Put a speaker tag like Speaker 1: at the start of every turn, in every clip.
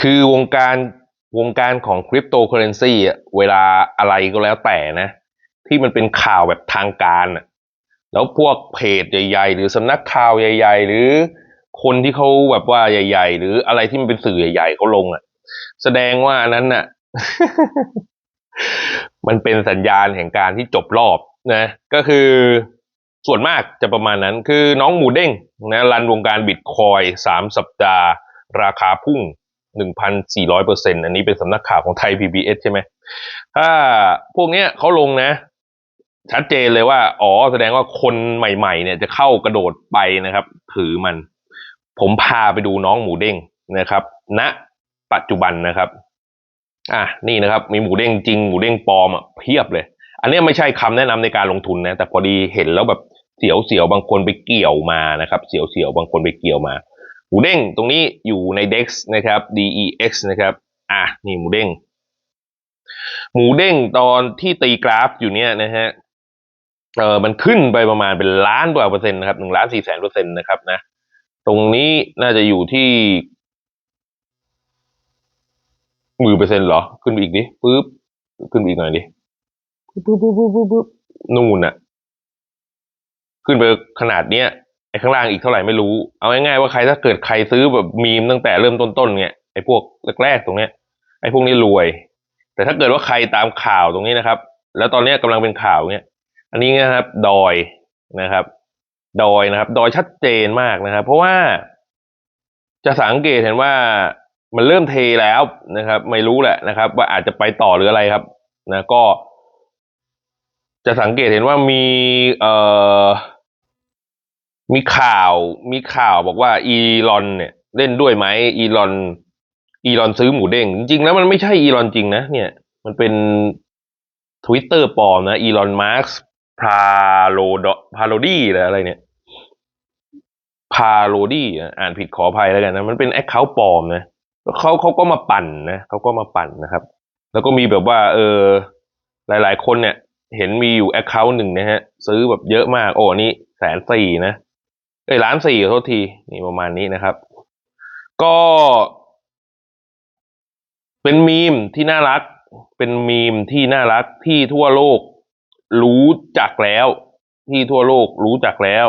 Speaker 1: คือวงการวงการของคริปโตเคอเรนซีอะเวลาอะไรก็แล้วแต่นะ ที่มันเป็นข่าวแบบทางการอะแล้วพวกเพจใหญ่ ๆ หรือสำนักข่าวใหญ่ ๆ หรือคนที่เขาแบบว่าใหญ่ ๆ หรืออะไรที่มันเป็นสื่อใหญ่ ๆเขาลงอะ แสดงว่านั้นน่ะ มันเป็นสัญญาณแห่งการที่จบรอบนะ ก็คือส่วนมากจะประมาณนั้น คือน้องหมูเด้งนะรันวงการบิตคอยสามสัปดาห์ ราคาพุ่ง หนึ่งพันสี่ร้อยเปอร์เซ็นอันนี้เป็นสำนักข่าวของไทย PBS ใช่ไหม ถ้าพวกเนี้ยเขาลงนะ ชัดเจนเลยว่า อ๋อ แสดงว่าคนใหม่ๆ เนี่ยจะเข้ากระโดดไปนะครับ ถือมัน ผมพาไปดูน้องหมูเด้งนะครับณนะปัจจุบันนะครับ อะ นี่นะครับ มีหมูเด้งจริง หมูเด้งปลอมอะเพียบเลย อันนี้ไม่ใช่คำแนะนำในการลงทุนนะ แต่พอดีเห็นแล้วแบบเสียวเสียวๆบางคนไปเกี่ยวมานะครับ เสียวเสียวๆบางคนไปเกี่ยวมา หมูเด้งตรงนี้อยู่ใน DEX นะครับ DEX นะครับ อะนี่หมูเด้ง หมูเด้งตอนที่ตีกราฟอยู่เนี่ยนะฮะเออมันขึ้นไปประมาณเป็นล้านกว่าเปอร์เซ็นต์นะครับหนึ่งล้านสี่แสนเปอร์เซ็นต์นะครับนะ ตรงนี้น่าจะอยู่ที่หมื่นเปอร์เซ็นต์เหรอ ขึ้นไปอีกดิปึ๊บขึ้นไปอีกหน่อยดิปึ๊บปึ๊บปึ๊บปึ๊บปึ๊บปึ๊บนู่นน่ะขึ้นไปขนาดเนี้ย ไอ้ข้างล่างอีกเท่าไหร่ไม่รู้ เอาง่ายๆว่าใครถ้าเกิดใครซื้อแบบมีมตั้งแต่เริ่มต้นๆเนี่ยไอ้พวกแรกๆตรงเนี้ยไอ้พวกนี้รวย แต่ถ้าเกิดว่าใครตามข่าวตรงนี้นะครับ แล้วตอนนี้ยกำลังเป็นข่าวเนี่ยอันนี้นะครับ ดอยนะครับ ดอยนะครับ ดอยชัดเจนมากนะครับ เพราะว่า จะสังเกตเห็นว่ามันเริ่มเทแล้วนะครับ ไม่รู้แหละนะครับ ว่าอาจจะไปต่อหรืออะไรครับ นะก็ จะสังเกตเห็นว่ามี เอ่อ มีข่าวมีข่าวบอกว่าอีลอนเนี่ยเล่นด้วยไหมอีลอนอีลอนซื้อหมูเด้ง จริงๆแล้วมันไม่ใช่อีลอนจริงนะเนี่ย มันเป็นทวิตเตอร์ปลอมนะอีลอนมาร์กพาโลดพาโลดี้หรืออะไรเนี่ยพาโลดี้อ่านผิดขออภัยแล้วกันนะ มันเป็นแอคเคาท์ปลอมนะเขาเขาก็มาปั่นนะเขาก็มาปั่นนะครับ แล้วก็มีแบบว่า เออ หลาย ๆ คนเนี่ย เห็นมีอยู่แอคเคาท์หนึ่งนะฮะ ซื้อแบบเยอะมาก โอ้นี่แสนสี่นะ เอ้ยล้านสี่โทษทีนี่ประมาณนี้นะครับ ก็ เป็นมีมที่น่ารัก เป็นมีมที่น่ารักที่ทั่วโลก รู้จักแล้ว ที่ทั่วโลกรู้จักแล้ว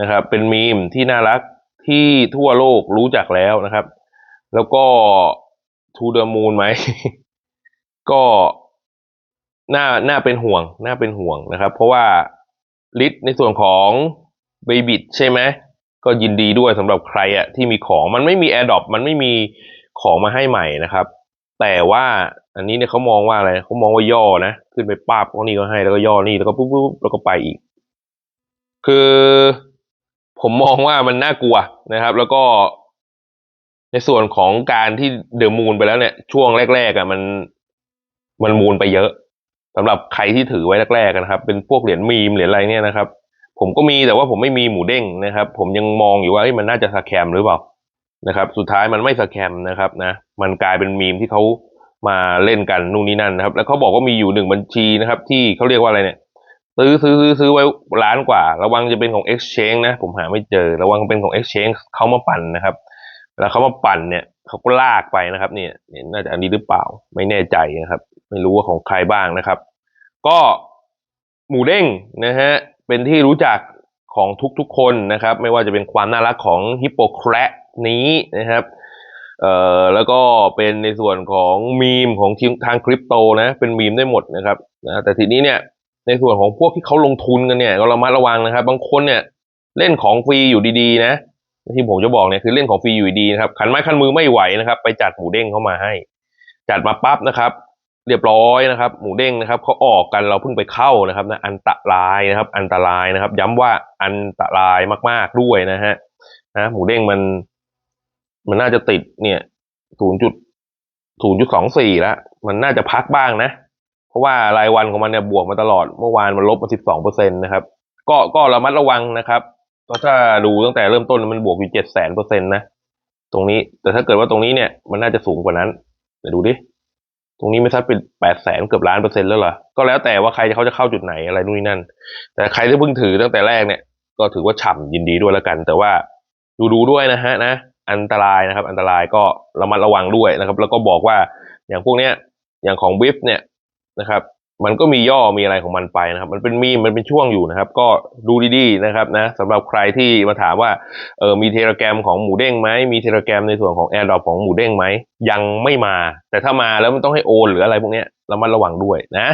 Speaker 1: นะครับ เป็นมีมที่น่ารักที่ทั่วโลกรู้จักแล้วนะครับ แล้วก็ทูเดอร์มูนไหม ก็น่าน่าเป็นห่วง น่าเป็นห่วงนะครับ เพราะว่าลิสในส่วนของ เบบิ t ใช่ไหมก็ยินดีด้วยสำหรับใครอะที่มีของมันไม่มี a อ r d r o p มันไม่มีของมาให้ใหม่นะครับ แต่ว่าอันนี้เนี่ยเขามองว่าอะไรเขามองว่าย่อนะ ขึ้นไปป้าบเขานี่ก็ให้แล้วก็ย่อนี่แล้วก็ปุ๊บปุ๊บแล้วก็ไปอีก คือผมมองว่ามันน่ากลัวนะครับ แล้วก็ในส่วนของการที่เดอมูนไปแล้วเนี่ย ช่วงแรกๆอะมันมันมูนไปเยอะสำหรับใครที่ถือไว้แรกๆนะครับ เป็นพวกเหรียญมีมเหรียญอะไรเนี่ยนะครับ ผมก็มีแต่ว่าผมไม่มีหมูเด้งนะครับ ผมยังมองอยู่ว่ามันน่าจะสแคมหรือเปล่านะครับ สุดท้ายมันไม่สแคมนะครับนะมันกลายเป็นมีมที่เขามาเล่นกันนู่นนี่นั่นนะครับ แล้วเขาบอกว่ามีอยู่หนึ่งบัญชีนะครับ ที่เขาเรียกว่าอะไรเนี่ย ซื้อซื้อซื้อซื้อไว้ล้านกว่า ระวังจะเป็นของ exchange นะผมหาไม่เจอ ระวังเป็นของ exchange เขามาปั่นนะครับ แล้วเขามาปั่นเนี่ยเขาก็ลากไปนะครับเนี่ยน่าจะอันนี้หรือเปล่า ไม่แน่ใจนะครับ ไม่รู้ว่าของใครบ้างนะครับ ก็หมูเด้งนะฮะ เป็นที่รู้จักของทุกๆคนนะครับ ไม่ว่าจะเป็นความน่ารักของฮิปโปแครนี้นะครับเอ่อแล้วก็เป็นในส่วนของมีมของทีมทางคริปโตนะ เป็นมีมได้หมดนะครับนะแต่ทีนี้เนี่ยในส่วนของพวกที่เขาลงทุนกันเนี่ยก็ระมัดระวังนะครับ บางคนเนี่ยเล่นของฟรีอยู่ดีๆ นะที่ผมจะบอกเนี่ยคือเล่นของฟรีอยู่ดีนะครับขันไม้ขันมือไม่ไหวนะครับ ไปจัดหมูเด้งเข้ามาให้ จัดมาปั๊บนะครับ เรียบร้อยนะครับ หมูเด้งนะครับเขาออกกันเราเพิ่งไปเข้านะครับนะอันตรายนะครับ อันตรายนะครับ ย้ำว่าอันตรายมากๆด้วยนะฮะนะหมูเด้งมัน มันน่าจะติดเนี่ยศูนย์จุดศูนย์จุดสองสี่แล้วมันน่าจะพักบ้างนะ เพราะว่ารายวันของมันเนี่ยบวกมาตลอดเมื่อวานมันลบมาสิบสองเปอร์เซ็นตนะครับ ก็ก็ระมัดระวังนะครับก็ถ้าดูตั้งแต่เริ่มต้นมันบวกอยู่เจ็ดแสนเปอร์เซ็นต์นะตรงนี้แต่ถ้าเกิดว่าตรงนี้เนี่ยมันน่าจะสูงกว่านั้นเดี๋ยวดูดิ ตรงนี้ไม่ทัดเป็นแปดแสนเกือบล้านเปอร์เซ็นต์แล้วเหรอ ก็แล้วแต่ว่าใครเขาจะเข้าจุดไหนอะไรนู่นนี่นั่น แต่ใครที่เพิ่งถือตั้งแต่แรกเนี่ย ก็ถือว่าฉ่ำยินดีด้วยแล้วกัน แต่ว่าดูดูด้วยนะฮะนะ อันตรายนะครับ อันตรายก็ระมัดระวังด้วยนะครับ แล้วก็บอกว่าอย่างพวกเนี้ยอย่างของวิฟเนี่ยนะครับ มันก็มีย่อมีอะไรของมันไปนะครับ มันเป็นมีมันเป็นช่วงอยู่นะครับ ก็ดูดีๆนะครับนะสำหรับใครที่มาถามว่าเออมีเทเลแกรมของหมูเด้งไหมมีเทเลแกรมในส่วนของแอร์ดรอปของหมูเด้งไหมยังไม่มา แต่ถ้ามาแล้วมันต้องให้โอนหรืออะไรพวกนี้เระมัดระวังด้วยนะ